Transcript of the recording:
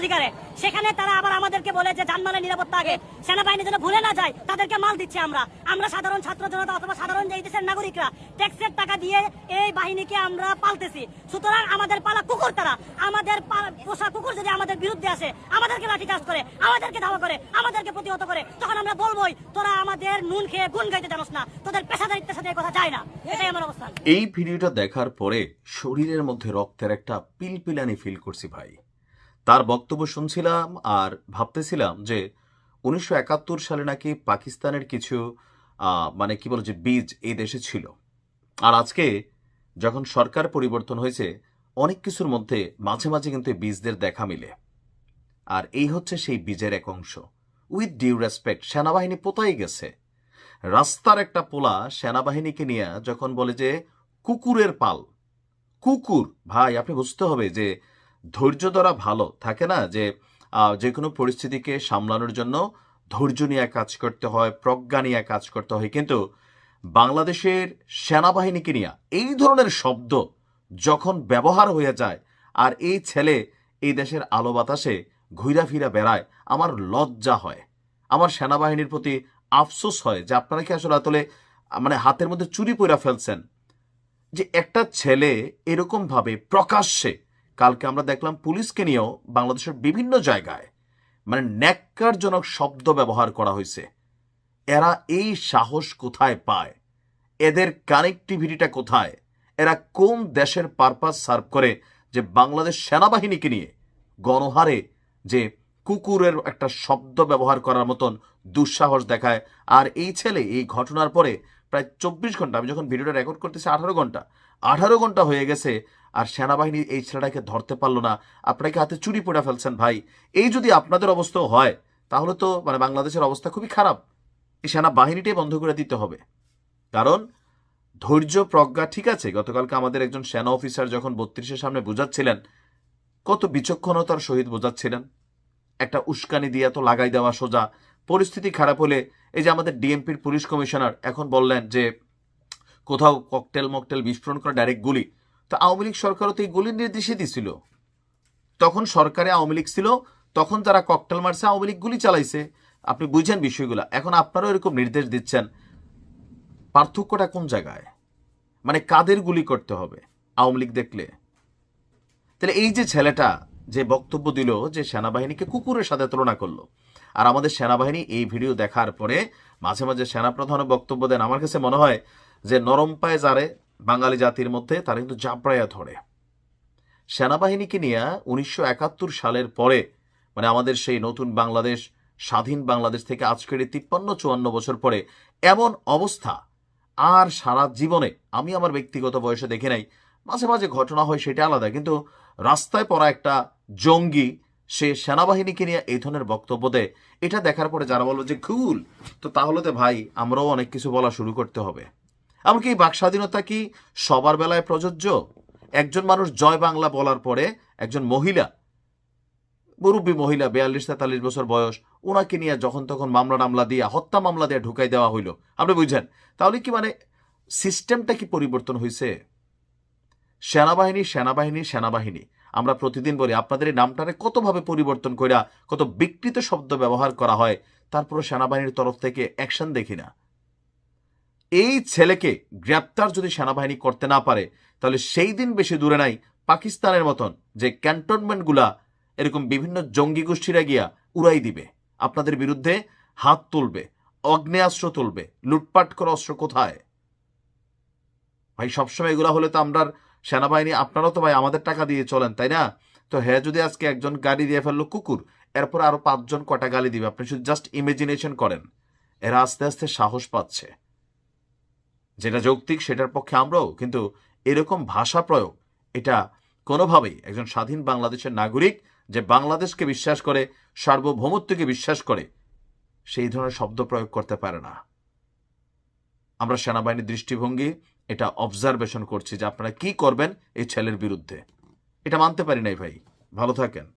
অধিকারে। সেখানে তারা আবার আমাদেরকে বলে যে জানমালের নিরাপত্তা আগে। সেনাবাহিনী যেন ভুলে না যায়, তাদেরকে মাল দিচ্ছে আমরা। আমরা সাধারণ ছাত্র জনতা অথবা সাধারণ যে দেশের নাগরিকরা, ট্যাক্সের টাকা দিয়ে এই বাহিনীকে আমরা পালতেছি। সুতরাং আমাদের পালা কুকুর তারা। আমাদের পোষা কুকুর যদি আমাদের বিরুদ্ধে আসে, আমাদেরকে লাঠিচার্জ করে, আমাদেরকে ধাওয়া করে, আমাদেরকে প্রতিহত করে, তখন আমরা বলবোই, তোরা আমাদের নুন খেয়ে গুণ গাইতে জানোস না। তোদের পেশাদারিত্বের সাথে কথা যায় না। এটাই আমার অবস্থান। এই ভিডিওটা দেখার পরে শরীরের মধ্যে রক্তের একটা পিলপিলানি ফিল করছি ভাই। তার বক্তব্য শুনছিলাম আর ভাবতেছিলাম যে উনিশশো একাত্তর সালে নাকি পাকিস্তানের কিছু মানে কি বলে যে বীজ এই দেশে ছিল। আর আজকে যখন সরকার পরিবর্তন হয়েছে, অনেক কিছুর মধ্যে মাঝে মাঝে কিন্তু বীজদের দেখা মিলে। আর এই হচ্ছে সেই বীজের এক অংশ। উইথ ডিউ রেসপেক্ট, সেনাবাহিনী পোতাই গেছে। রাস্তার একটা পোলা সেনাবাহিনীকে নিয়ে যখন বলে যে, কুকুরের পাল। কুকুর? ভাই, আপনি বুঝতে হবে যে ধৈর্য ধরা ভালো। থাকে না যে যে কোনো পরিস্থিতিকে সামলানোর জন্য ধৈর্য নিয়ে কাজ করতে হয়, প্রজ্ঞা নিয়ে কাজ করতে হয়। কিন্তু বাংলাদেশের সেনাবাহিনীকে নিয়ে এই ধরনের শব্দ যখন ব্যবহার হয়ে যায় আর এই ছেলে এই দেশের আলো বাতাসে ঘুরা ফিরা বেড়ায়, আমার লজ্জা হয়। আমার সেনাবাহিনীর প্রতি আফসোস হয় যে, আপনারা কি আসলে আসলে মানে হাতের মধ্যে চুরি পইরা ফেলছেন? যে একটা ছেলে এরকমভাবে প্রকাশ্যে কালকে আমরা দেখলাম পুলিশকে নিয়েও বাংলাদেশের বিভিন্ন জায়গায় মানে ন্যাক্কারজনক শব্দ ব্যবহার করা হয়েছে। এরা এই সাহস কোথায় পায়? এদের কানেক্টিভিটিটা কোথায়? এরা কোন দেশের পারপাস সার্ভ করে যে বাংলাদেশ সেনাবাহিনীকে নিয়ে গণহারে যে কুকুরের একটা শব্দ ব্যবহার করার মতন দুঃসাহস দেখায়? আর এই ছেলে এই ঘটনার পরে প্রায় চব্বিশ ঘণ্টা, আমি যখন ভিডিওটা রেকর্ড করতেছি আঠারো ঘণ্টা আঠারো ঘণ্টা হয়ে গেছে আর সেনাবাহিনী এই ছেলেটাকে ধরতে পারল না। আপনাকে হাতে চুরি পড়ে ফেলছেন ভাই। এই যদি আপনাদের অবস্থাও হয়, তাহলে তো মানে বাংলাদেশের অবস্থা খুবই খারাপ। এই সেনাবাহিনীটাই বন্ধ করে দিতে হবে। কারণ ধৈর্য, প্রজ্ঞা ঠিক আছে, গতকালকে আমাদের একজন সেনা অফিসার যখন বত্রিশের সামনে বোঝাচ্ছিলেন, কত বিচক্ষণতার সহিত বোঝাচ্ছিলেন। একটা উস্কানি দিয়ে তো লাগাই দেওয়া সোজা। পরিস্থিতি খারাপ হলে এই যে আমাদের ডিএমপির পুলিশ কমিশনার এখন বললেন যে কোথাও ককটেল মকটেল বিস্ফোরণ করে ডাইরেক্ট গুলি তো আওয়ামী লীগ সরকারও তো এই গুলির নির্দেশই দিছিল। তখন সরকারে আওয়ামী লীগ ছিল, তখন যারা ককটেল মারছে, আওয়ামী লীগ গুলি চালাইছে। আপনি বুঝেন বিষয়গুলো। এখন আপনারাও এরকম নির্দেশ দিচ্ছেন, পার্থক্যটা কোন জায়গায়? মানে কাদের গুলি করতে হবে আওয়ামী লীগ দেখলে? তাহলে এই যে ছেলেটা যে বক্তব্য দিল যে সেনাবাহিনীকে কুকুরের সাথে তুলনা করল, আর আমাদের সেনাবাহিনী এই ভিডিও দেখার পরে মাঝে মাঝে সেনাপ্রধানও বক্তব্য দেন। আমার কাছে মনে হয় যে নরম পায়ে যারে বাঙালি জাতির মধ্যে তারা কিন্তু জাবড়াইয়া ধরে। সেনাবাহিনীকে নিয়ে উনিশশো একাত্তর সালের পরে মানে আমাদের সেই নতুন বাংলাদেশ, স্বাধীন বাংলাদেশ থেকে আজকের এই তিপ্পান্ন চুয়ান্ন বছর পরে, এমন অবস্থা আর সারা জীবনে, আমি আমার ব্যক্তিগত বয়সে দেখি নাই, মাঝে মাঝে ঘটনা হয় সেটা আলাদা, কিন্তু রাস্তায় পড়া একটা জঙ্গি, সে সেনাবাহিনীকে নিয়ে এই ধরনের বক্তব্য দেয়। এটা দেখার পরে যারা বলব যে কুল তো তাহলে তো ভাই, আমরাও অনেক কিছু বলা শুরু করতে হবে। এমনকি এই বাক স্বাধীনতা কি সবার বেলায় প্রযোজ্য? একজন মানুষ জয় বাংলা বলার পরে একজন মহিলা, মুরব্বী মহিলা, বিয়াল্লিশ তেতাল্লিশ বছর বয়স ওনাকে নিয়ে যখন তখন মামলা টামলা দিয়া, হত্যা মামলা দিয়ে ঢুকাই দেওয়া হইল। আপনি বুঝছেন তাহলে কি মানে সিস্টেমটা কি পরিবর্তন হয়েছে সেনাবাহিনী সেনাবাহিনী সেনাবাহিনী। আমরা প্রতিদিন বলি, আপনাদের এই নামটারে কতভাবে পরিবর্তন কইরা, কত বিকৃত শব্দ ব্যবহার করা হয় তারপরে সেনাবাহিনীর তরফ থেকে অ্যাকশন দেখি না। এই ছেলেকে গ্রেপ্তার যদি সেনাবাহিনী করতে না পারে, তাহলে সেই দিন বেশি দূরে নাই পাকিস্তানের মতন যে ক্যান্টনমেন্টগুলা এরকম বিভিন্ন জঙ্গি গোষ্ঠীরা গিয়া উড়াই দিবে। আপনাদের বিরুদ্ধে হাত তুলবে, অগ্নেয়াস্ত্র তুলবে, লুটপাট করা অস্ত্র কোথায়? ভাই, সবসময় এগুলা হলে তো আমরা সেনাবাহিনী আপনারাও তো ভাই আমাদের টাকা দিয়ে চলেন, তাই না? তো হ্যাঁ যদি আজকে একজন গাড়ি দিয়ে ফেলল কুকুর, এরপর আরও পাঁচজন কটা গালি দিবে? আপনি শুধু জাস্ট ইমাজিনেশন করেন। এরা আস্তে আস্তে সাহস পাচ্ছে। যেটা যৌক্তিক, সেটার পক্ষে আমরাও, কিন্তু এরকম ভাষা প্রয়োগ, এটা কোনোভাবেই একজন স্বাধীন বাংলাদেশের নাগরিক যে বাংলাদেশকে বিশ্বাস করে, সার্বভৌমত্বকে বিশ্বাস করে, সেই ধরনের শব্দ প্রয়োগ করতে পারে না। আমরা সেনাবাহিনীর দৃষ্টিভঙ্গি, এটা অবজারভেশন করছি যে আপনারা কি করবেন এই ছেলের বিরুদ্ধে। এটা মানতে পারি নাই ভাই। ভালো থাকেন।